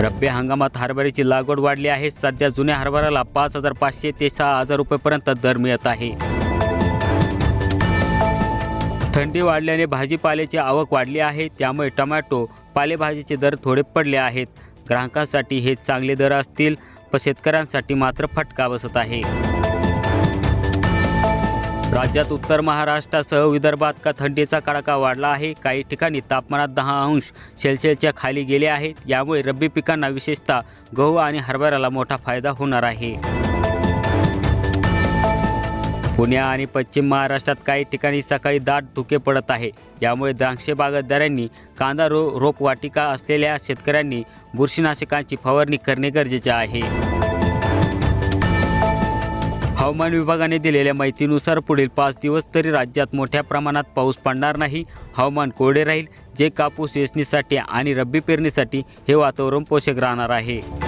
रब्बी हंगामात हरभऱ्याची लागवड वाढली आहे. सध्या जुन्या हरभऱ्याला पाच हजार पाचशे ते सहा हजार रुपयेपर्यंत दर मिळत आहे. थंडी वाढल्याने भाजीपाल्याची आवक वाढली आहे. त्यामुळे टोमॅटो पालेभाजीचे दर थोडे पडले आहेत. ग्राहकांसाठी हे चांगले दर असतील पण शेतकऱ्यांसाठी मात्र फटका बसत आहे. राज्यात उत्तर महाराष्ट्रासह विदर्भात का थंडीचा कडाका वाढला आहे. काही ठिकाणी तापमानात दहा अंश सेल्सिअसच्या खाली गेले आहेत. यामुळे रब्बी पिकांना विशेषतः गहू आणि हरभऱ्याला मोठा फायदा होणार आहे. पुणे आणि पश्चिम महाराष्ट्रात काही ठिकाणी सकाळी दाट धुके पडत आहे. यामुळे द्राक्षे बागायतदारांनी कांदा रो रोपवाटिका असलेल्या शेतकऱ्यांनी बुरशीनाशकांची फवारणी करणे गरजेचे आहे. हवामान विभागाने दिलेल्या माहितीनुसार पुढील पाच दिवस तरी राज्यात मोठ्या प्रमाणात पाऊस पडणार नाही. हवामान कोरडे राहील. जे कापूस वेचणीसाठी आणि रब्बी पेरणीसाठी हे वातावरण पोषक राहणार आहे.